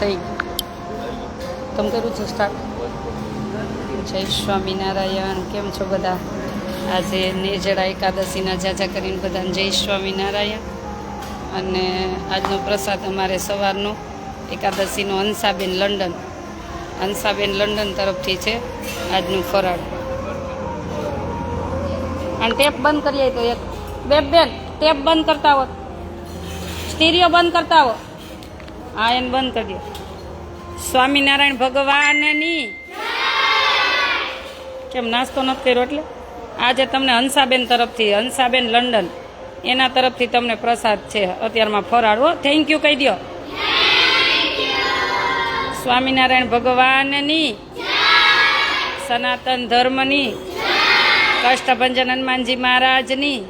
થઈ ગયું. તમે કર્યું છે સ્ટાર્ટ જય સ્વામિનારાયણ. કેમ છો બધા? આજે નિર્જળા એકાદશીના જાજા કરીને બધાને જય સ્વામિનારાયણ. અને આજનો પ્રસાદ અમારે સવારનો, એકાદશીનો હંસાબેન લંડન. હંસાબેન લંડન તરફથી છે આજનું ફરાળ. અને ટેપ બંધ કરીએ તો એક. બે બેન, ટેપ બંધ કરતા હો સ્ટીરિયો બંધ કરતા હો હા એને બંધ કરી દો. સ્વામિનારાયણ ભગવાનની. કેમ નાસ્તો નથી કર્યો એટલે? આજે તમને હંસાબેન તરફથી, હંસાબેન લંડન, એના તરફથી તમને પ્રસાદ છે. અત્યારમાં ફરાળ. હો થેન્ક યુ કહી દો સ્વામિનારાયણ ભગવાનની. સનાતન ધર્મની. કષ્ટભંજન હનુમાનજી મહારાજની.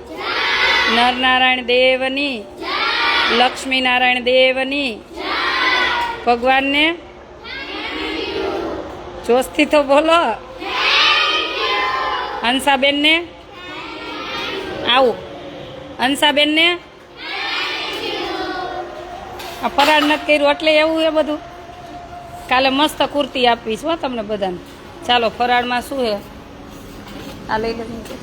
નરનારાયણ દેવની. લક્ષ્મીનારાયણ દેવની. ભગવાનને? જોશથી તો બોલો. હંસાબેનને? આવું. હંસાબેનને? આ ફરાળ નથી કર્યું, એટલે એવું એ બધું. કાલે મસ્ત કુર્તી આપીશ હો તમને બધાને. ચાલો, ફરાળમાં શું છે? આ લઈ લેજો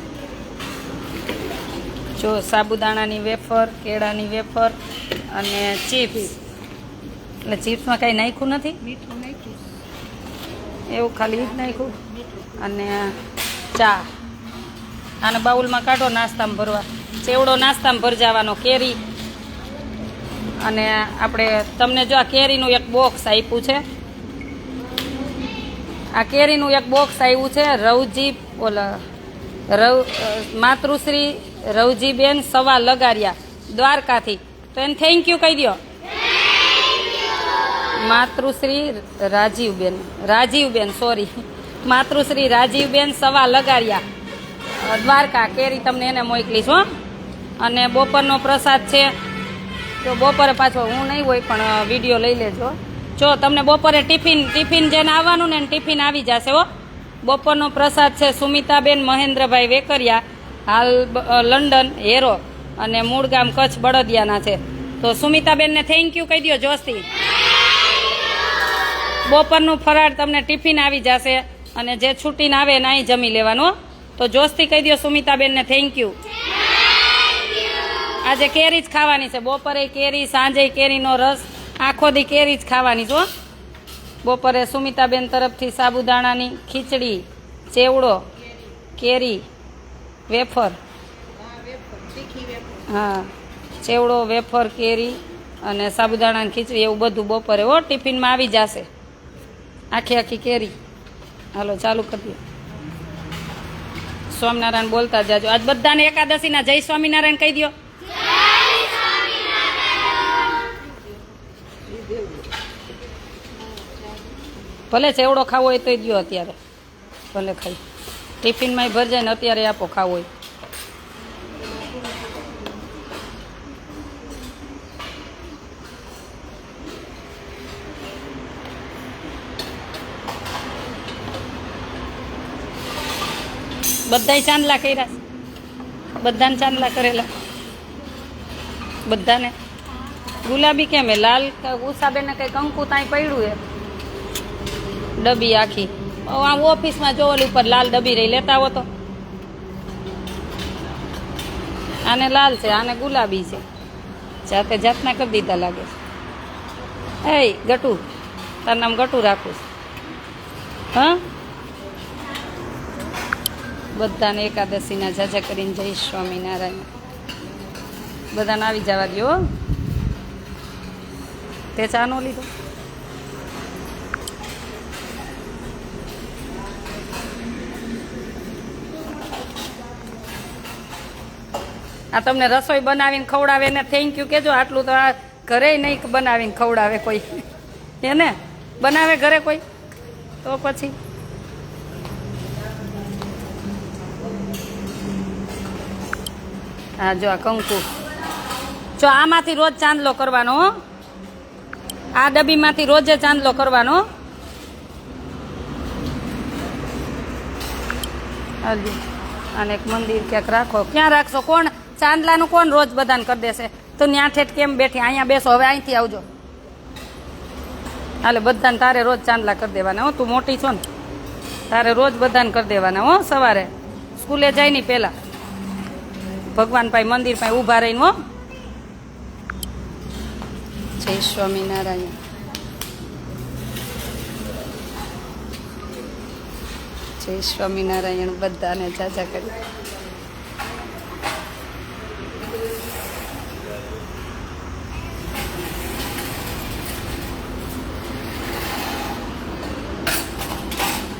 જો સાબુદાણાની વેફર, કેળાની વેફર અને ચિપ્સ. એટલે ચિપ્સમાં કાંઈ નાખ્યું નથી? મીઠું નાખ્યું. એવું ખાલી નાખ્યું? અને ચા. આને બાઉલમાં કાઢો નાસ્તામાં ભરવા. ચેવડો નાસ્તામાં ભરજાવાનો કેરી. અને આપણે તમને જો આ કેરીનું એક બોક્સ આપ્યું છે. આ કેરીનું એક બોક્સ આવ્યું છે રવજી ઓલા રવ માતૃશ્રી રવજીબેન સવા લગાડ્યા દ્વારકાથી. તો એને થેન્ક યુ કહી દો માતૃશ્રી રાજીવબેન રાજીવબેન સોરી માતૃશ્રી રાજીવબેન સવા લગાડ્યા દ્વારકા, કેરી તમને એને મોકલીશ, હો. અને બપોરનો પ્રસાદ છે. તો બપોરે પાછો હું નહીં હોય, પણ વીડિયો લઈ લેજો. જો, તમને બપોરે ટિફિન ટિફિન જેને આવવાનું ને ટિફિન આવી જશે, હો. બપોરનો પ્રસાદ છે સુમિતાબેન મહેન્દ્રભાઈ વેકરિયા. હાલ લંડન, હેરો અને મૂળ ગામ કચ્છ બળદિયાના છે. તો સુમિતાબેનને થેન્ક યુ કહી દો જોશથી. બપોરનું ફરાળ તમને ટિફિન આવી જશે અને જે છૂટીને આવે એને જમી લેવાનું તો જોશથી કહી દો સુમિતાબેનને થેન્ક યુ આજે કેરી જ ખાવાની છે. બપોરે કેરી, સાંજે કેરીનો રસ, આખો દી કેરી જ ખાવાની છે બપોરે સુમિતાબેન તરફથી સાબુદાણાની ખીચડી, ચેવડો, કેરી, વેફર. હા, ચેવડો, વેફર, કેરી અને સાબુદાણાની ખીચડી એવું બધું બપોરે, હો, ટિફિનમાં આવી જશે. આખી આખી કેરી. હાલો, ચાલુ કરી દો. સ્વામિનારાયણ બોલતા જાજો. આજ બધાને એકાદશીના જય સ્વામિનારાયણ કહી દો ભલે ચેવડો ખાવો હોય તોય દો અત્યારે. ભલે ખાઈ. ટિફિનમાં ભરજાય ને અત્યારે આપો ખાવો હોય. બધાય ચાંદલા કર્યા બધાને ચાંદલા કરેલા. બધાને. ગુલાબી કેમ લાલ ઉષાબેનને કઈ કંકુ તાઈ પડ્યું એ ડબ્બી આખી. આમ ઓફિસમાં જો ઉપર લાલ ડબ્બી રહી. લેતા હો તો. આને લાલ છે, આને ગુલાબી છે. જાતે જાતના કરી દીધા લાગે છે. એ ગટુ, તારું નામ ગટુ રાખું હા? બધાને એકાદશીના જાજા કરીને જય સ્વામિનારાયણ. બધાને આવી જવા દો. તે ચા નો લીધો. આ તમને રસોઈ બનાવીને ખવડાવે ને થેન્ક યુ કેજો આટલું તો આ ઘરે નહીં બનાવીને ખવડાવે કોઈ. એને બનાવે ઘરે કોઈ? તો પછી? હા, જો આ કંકુ. જો આમાંથી રોજ ચાંદલો કરવાનો. આ ડબ્બીમાંથી રોજે ચાંદલો કરવાનો. અને. એક મંદિર ક્યાંક રાખો. ક્યાં રાખશો? કોણ? ચાંદલાનું કોણ રોજ બધાને કરી દેશે? તો ન્યા ઠેઠ કેમ બેઠી? અહીંયા બેસો, હવે અહીંથી આવજો. હાલે, બધાને તારે રોજ ચાંદલા કરી દેવાના, હો. તું મોટી છો ને. તારે રોજ બધાને કરી દેવાના, હો, સવારે. સ્કૂલે જાય નહીં પહેલાં. ભગવાન પાઈ મંદિર પાસે ઊભા રહીને હો. જય સ્વામિનારાયણ. જય સ્વામિનારાયણ બધાને જાજા કરી.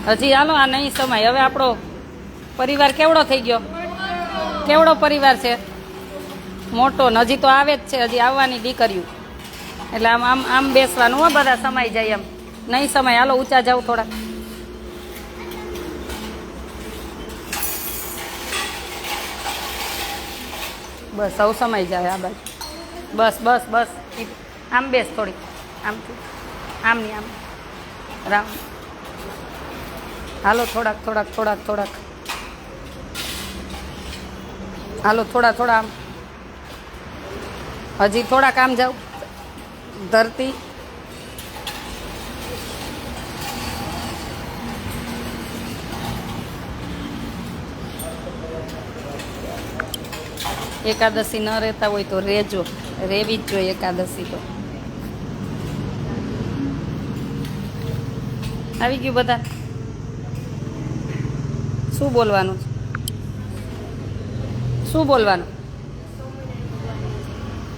હજી હાલો આ નહીં સમય. હવે આપણો પરિવાર કેવડો થઈ ગયો? કેવડો પરિવાર છે? મોટો હજી તો આવે જ છે, હજી આવવાની દીકરીઓ. એટલે આમ આમ આમ બેસવાનું હો બધા સમય જાય એમ. નહીં સમય. હાલો, ઊંચા જાવ થોડા બસ, સૌ સમય જાય આ બાજુ. બસ બસ બસ. આમ બેસ થોડી આમ આમ નહીં આમ. રામ. હાલો, થોડાક થોડાક થોડાક થોડાક. હાલો, થોડા થોડા હજી થોડાક આમ જાઓ ધરતી. એકાદશી ન રહેતા હોય તો રહેજો. રહેવી જ જોઈએ એકાદશી તો. આવી ગયું બધા. શું બોલવાનું છે? શું બોલવાનું?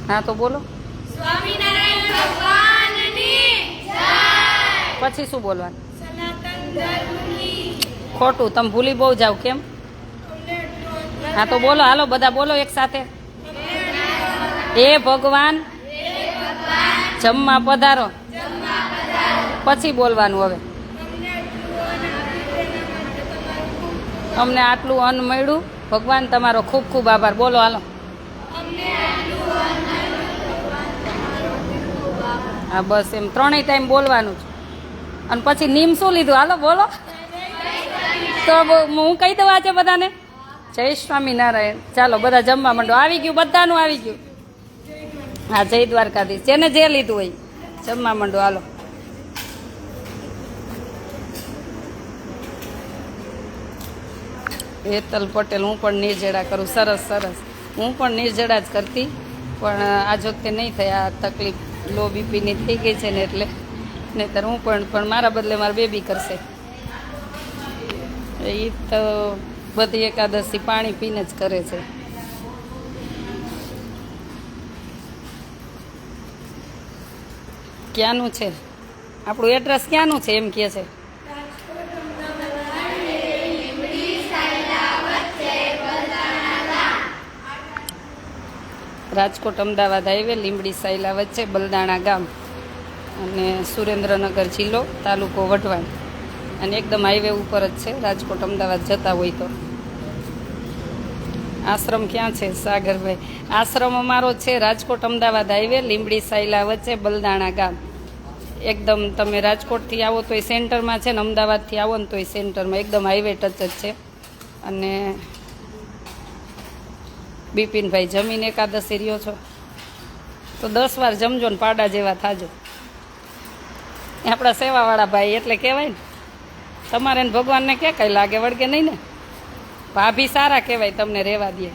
હા તો બોલો. પછી શું બોલવાનું? ખોટું તમે ભૂલી બહુ જાવ કેમ? હા તો બોલો હાલો બધા બોલો એક સાથે. એ ભગવાન. જમવા પધારો. પછી બોલવાનું હવે. અમને આટલું અન્ન મળ્યું. ભગવાન તમારો ખૂબ ખૂબ આભાર. બોલો, હાલો. હા, બસ એમ. ત્રણેય ટાઈમ બોલવાનું છે. અને પછી નીમ શું લીધું? હાલો, બોલો. તો હું કહી દઉં આજે બધાને? જય સ્વામિનારાયણ. ચાલો, બધા જમવા માંડો. આવી ગયું, બધાનું આવી ગયું. હા, જય દ્વારકાધીશ. જેને જે લીધું હોય, જમવા માંડો. હાલો. હેતલ પટેલ, હું પણ નિર્જળા કરું. સરસ સરસ. હું પણ નિર્જળા જ કરતી, પણ આજ વખતે નહીં થયા. તકલીફ લો બીપીની થઈ ગઈ છે ને એટલે નહીંતર હું પણ પણ મારા બદલે મારા બેબી કરશે. એ તો બધી એકાદશી પાણી પીને જ કરે છે. ક્યાંનું છે? આપણું એડ્રેસ ક્યાંનું છે એમ કહે છે? રાજકોટ, અમદાવાદ હાઈવે, લીંબડી સાયલા વચ્ચે, બલદાણા ગામ અને સુરેન્દ્રનગર જિલ્લો, તાલુકો વઢવાણ. અને એકદમ હાઈવે ઉપર જ છે, રાજકોટ, અમદાવાદ જતા હોય તો. આશ્રમ ક્યાં છે, સાગરભાઈ? આશ્રમ અમારો છે, રાજકોટ, અમદાવાદ હાઈવે, લીંબડી સાયલા વચ્ચે, બલદાણા ગામ. એકદમ તમે રાજકોટથી આવો તો એ સેન્ટરમાં છે ને, અમદાવાદથી આવો ને તો એ સેન્ટરમાં. એકદમ હાઈવે ટચ જ છે. અને બિપિનભાઈ જમીન એકાદશી રહ્યો છો. તો દસ વાર જમજો ને પાડા જેવા થાજો. એ આપણા સેવાવાળા ભાઈ એટલે કહેવાય ને. તમારે ને ભગવાનને કે કંઈ લાગે, વળગે નહીં ને? ભાભી સારા કહેવાય તમને રહેવા દે,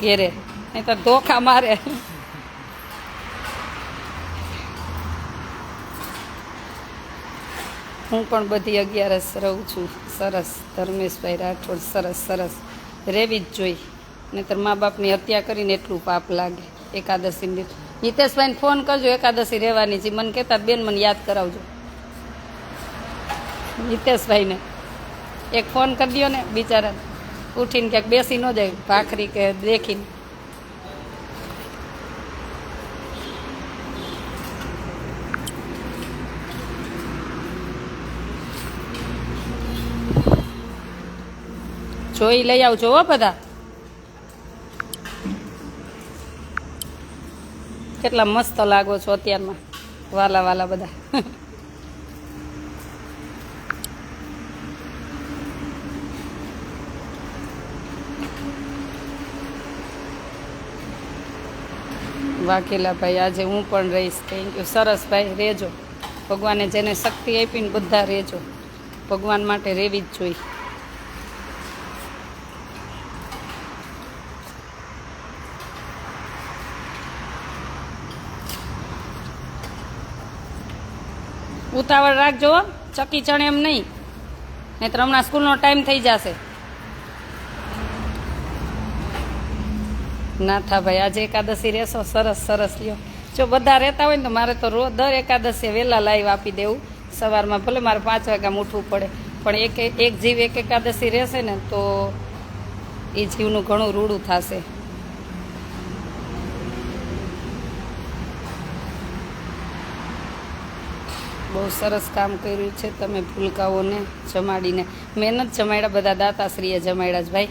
ઘેરે. નહીં તો ધોખા મારે. હું પણ બધી અગિયારસ રહું છું. સરસ. ધર્મેશભાઈ રાઠોડ, સરસ સરસ. રહેવી જ જોઈ નહીતર મા બાપની હત્યા કરીને એટલું પાપ લાગે એકાદશી હિતેશભાઈને ફોન કરજો, એકાદશી રહેવાની છે. મને કહેતા બેન, મને યાદ કરાવજો. હિતેશભાઈને એક ફોન કરી દો ને બિચારા ઉઠીને ક્યાંક બેસી ન જાય, ભાખરી કે દેખીને. જોઈ લઈ આવજો હો બધા. કેટલા મસ્ત લાગો છો અત્યારમાં. વાલા વાલા બધા. વાઘેલા ભાઈ આજે હું પણ રહીશ. થેન્ક યુ સરસ ભાઈ રહેજો ભગવાને જેને શક્તિ આપીને બધા રહેજો ભગવાન માટે રહેવી જ જોઈએ. ઉતાવળ રાખજો ચકી ચણે એમ નહીં. નહીતર હમણાં સ્કૂલનો ટાઈમ થઈ જશે. ના થા ભાઈ, આજે એકાદશી રહેશો? સરસ સરસ લ્યો. જો બધા રહેતા હોય તો મારે તો રોજ દર એકાદશીએ વહેલા લાઈવ આપી દેવું. સવારમાં ભલે મારે પાંચ વાગ્યા ઉઠવું પડે. પણ એક એક જીવ એક એકાદશી રહેશે ને તો એ જીવનું ઘણું રૂડું થશે. બહુ સરસ કામ કર્યું છે. તમે ભૂલકાઓને જમાડીને મહેનત જમાડ્યા, બધા દાતાશ્રીએ જમાડ્યા જ ભાઈ.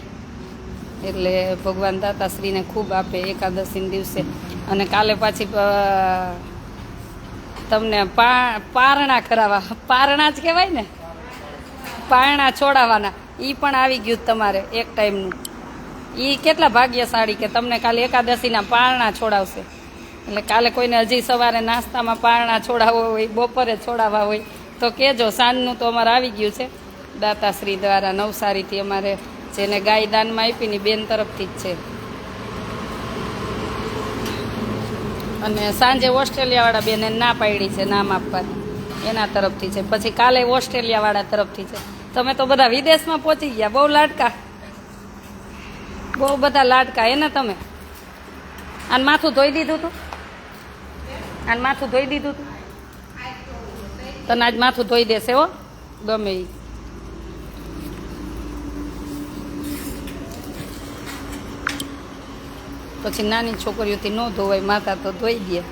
એટલે ભગવાન દાતાશ્રીને ખૂબ આપે એકાદશીના દિવસે. અને કાલે પાછી તમને પારણા કરાવવા, પારણા જ કહેવાય ને? પારણા છોડાવવાના. એ પણ આવી ગયું તમારે એક ટાઈમનું. એ કેટલા ભાગ્યશાળી કે તમને કાલે એકાદશીના પારણા છોડાવશે? એટલે કાલે કોઈને હજી સવારે નાસ્તામાં પારણા છોડાવવો હોય, બપોરે છોડાવવા હોય, તો કહેજો સાંજનું તો અમારે આવી ગયું છે. દાતાશ્રી દ્વારા નવસારીથી અમારે જેને ગાય દાનમાં આપી ની બેન તરફથી જ છે. અને સાંજે ઓસ્ટ્રેલિયાવાળા બેને ના પાડી છે, નામ આપવાની એના તરફથી છે. પછી કાલે ઓસ્ટ્રેલિયાવાળા તરફથી છે. તમે તો બધા વિદેશમાં પહોંચી ગયા. બહુ લાડકા. બહુ બધા લાડકા. એને તમે? આને માથું ધોઈ દીધું તું? આને માથું ધોઈ દીધું તું. તને આજ માથું ધોઈ દેશે હો, ગમે ઈ. પછી નાની છોકરીઓથી ન ધોવાય, માથા તો ધોઈ દે.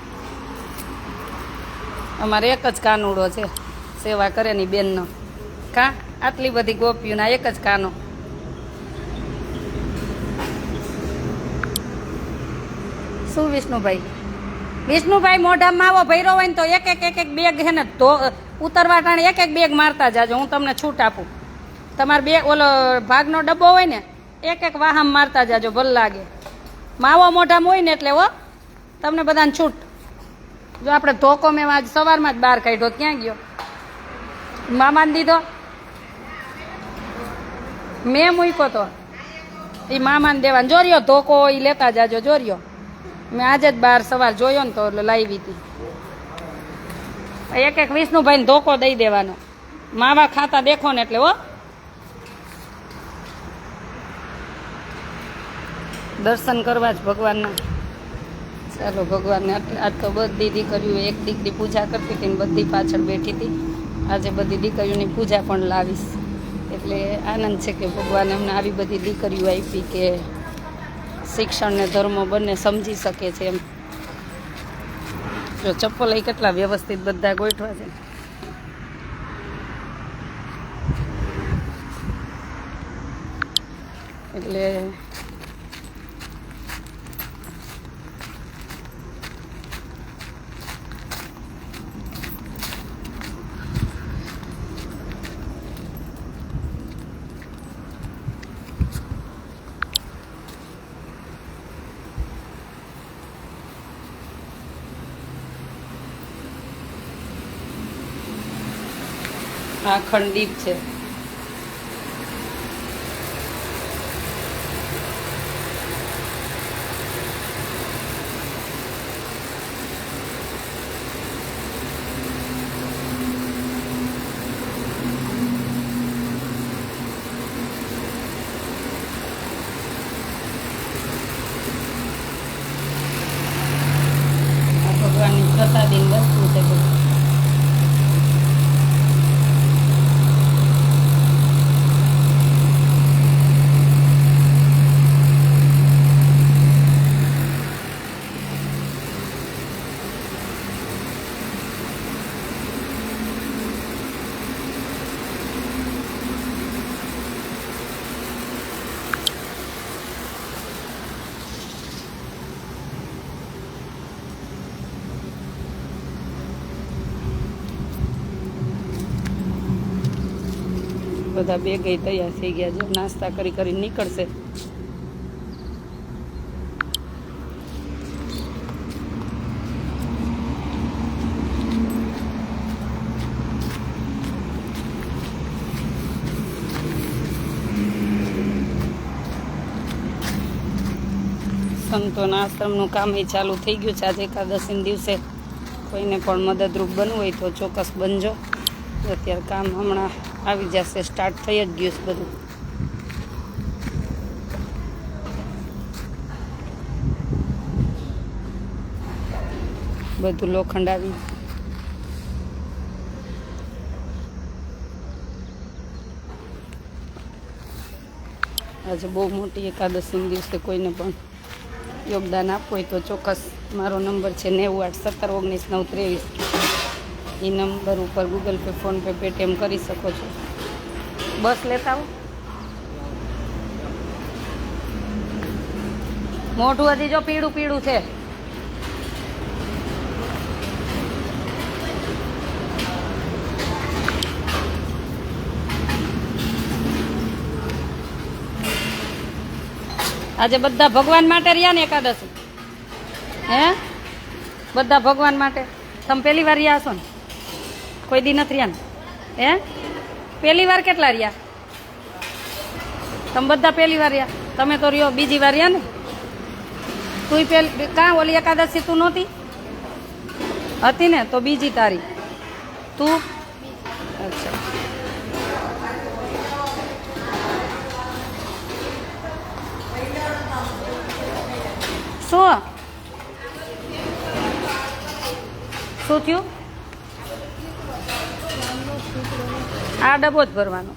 અમારે એક જ કાનુડો છે, સેવા કરે ની બેનનો. કા? આટલી બધી ગોપીઓના એક જ કાનો. શું વિષ્ણુભાઈ? વિષ્ણુભાઈ મોઢામાં આવો ભૈરો હોય ને તો એક એક એક એક બેગ હે ને તો ઉતરવા ટાણે એક એક બેગ મારતા જાજો, હું તમને છૂટ આપું. તમારે બે ઓલો ભાગનો ડબ્બો હોય ને, એક એક વાહમ મારતા જાજો, ભલ લાગે. માવો મોઢામાં હોય ને એટલે હો, તમને બધાને છૂટ. જો આપણે ધોકો મેં આજ સવારમાં જ બહાર કાઢ્યો, ક્યાં ગયો? મામાને દીધો? મેં મૂક્યો તો. એ મામાને દેવાનો. જોર્યો ધોકો એ લેતા જાજો જોર્યો મેં આજે જ બહાર સવાર જોયો ને તો એટલે લાવી હતી એક એક વિષ્ણુભાઈને ધોકો દઈ દેવાનો. માવા ખાતા દેખો ને એટલે હો. દર્શન કરવા જ ભગવાનના. ચાલો ભગવાનને આજ તો બધી દીકરીઓ એક દીકરી પૂજા કરતી હતી ને બધી પાછળ બેઠી હતી. આજે બધી દીકરીઓની પૂજા પણ લાવીશ. એટલે આનંદ છે કે ભગવાને અમને આવી બધી દીકરીઓ આપી કે શિક્ષણ ને ધર્મ બંને સમજી શકે છે એમ. જો ચપ્પલ એ કેટલા વ્યવસ્થિત બધા ગોઠવા છે. એટલે આ ખંડિત છે. બધા બે ગઈ તૈયાર થઈ ગયા છે. નાસ્તા કરી કરી નીકળશે. સંતોના આશ્રમનું કામ એ ચાલુ થઈ ગયું છે. આજે એકાદશીના દિવસે કોઈને પણ મદદરૂપ બનવું હોય તો ચોક્કસ બનજો. અત્યારે કામ હમણાં આવી જશે સ્ટાર્ટ થઈ જ ગયું બધું. બધું લોખંડ આવી. આજે બહુ મોટી એકાદશી દિવસે કોઈને પણ યોગદાન આપવું હોય તો ચોક્કસ મારો નંબર છે નેવું આઠ સત્તર ઓગણીસ નવ ત્રેવીસ. એ નંબર ઉપર ગૂગલ પે ફોનપે પેટીએમ કરી શકો છો. બસ લેતા આવો. મોઢું હજી જો પીળું પીળું છે. આજે બધા ભગવાન માટે રહ્યા ને એકાદશી? હે? બધા ભગવાન માટે? તમે પહેલી વાર રહ્યા છો ને? કોઈ દી નથી રહ્યા હે? પહેલી વાર કેટલા રહ્યા? તમે બધા પહેલી વાર રહ્યા? તમે તો રહ્યો બીજી વાર રહ્યા ને? તું પેલી કાં ઓલી એકાદશી તું નહોતી? હતી ને, તો બીજી તારી. તું? અચ્છા. શું? શું થયું? આ ડબ્બો જ ભરવાનો.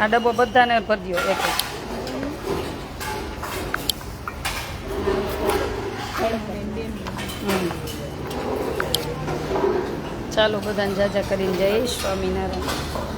આ ડબ્બો બધાને ભરજો એક. ચાલો બધાને જાજા કરીને જઈશ સ્વામિનારાયણ.